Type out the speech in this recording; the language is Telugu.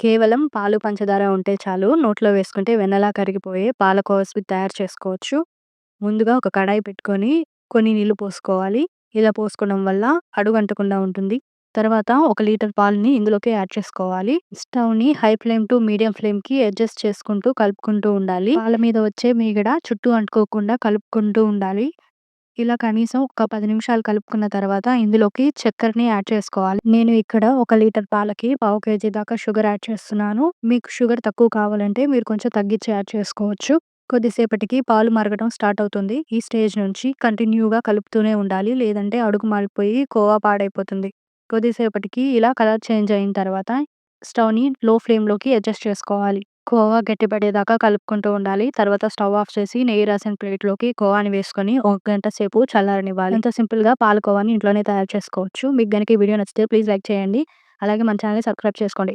కేవలం పాలు, పంచదార ఉంటే చాలు. నోట్లో వేసుకుంటే వెన్నలా కరిగిపోయే పాలకోవా స్వీట్ తయారు చేసుకోవచ్చు. ముందుగా ఒక కడాయి పెట్టుకొని కొన్ని నీళ్ళు పోసుకోవాలి. ఇలా పోసుకోవడం వల్ల అడుగంటకుండా ఉంటుంది. తర్వాత ఒక లీటర్ పాలని ఇందులోకి యాడ్ చేసుకోవాలి. స్టవ్‌ని హై ఫ్లేమ్ టు మీడియం ఫ్లేమ్‌కి అడ్జస్ట్ చేసుకుంటూ కలుపుకుంటూ ఉండాలి. పాల మీద వచ్చే మీగడ చుట్టూ అంటుకోకుండా కలుపుకుంటూ ఉండాలి. ఇలా కనీసం ఒక పది నిమిషాలు కలుపుకున్న తర్వాత ఇందులోకి చక్కెరని యాడ్ చేసుకోవాలి. నేను ఇక్కడ ఒక లీటర్ పాలకి పావు కేజీ దాకా షుగర్ యాడ్ చేస్తున్నాను. మీకు షుగర్ తక్కువ కావాలంటే మీరు కొంచెం తగ్గించి యాడ్ చేసుకోవచ్చు. కొద్దిసేపటికి పాలు మరగడం స్టార్ట్ అవుతుంది. ఈ స్టేజ్ నుంచి కంటిన్యూగా కలుపుతూనే ఉండాలి. లేదంటే అడుగు మారిపోయి కోవా పాడైపోతుంది. కొద్దిసేపటికి ఇలా కలర్ చేంజ్ అయిన తర్వాత స్టవ్‌ని లో ఫ్లేమ్‌లోకి అడ్జస్ట్ చేసుకోవాలి. కోవా గట్టిపడేదాకా కలుపుకుంటూ ఉండాలి. తర్వాత స్టవ్ ఆఫ్ చేసి నెయ్యి రాసిన ప్లేట్‌లోకి కోవాని వేసుకొని ఒక గంట సేపు చల్లారనివ్వాలి. ఇంత సింపుల్‌గా పాలకోవాని ఇంట్లోనే తయారు చేసుకోవచ్చు. మీకు గనక ఈ వీడియో నచ్చితే ప్లీజ్ లైక్ చేయండి. అలాగే మన ఛానెల్‌ని సబ్స్క్రైబ్ చేసుకోండి.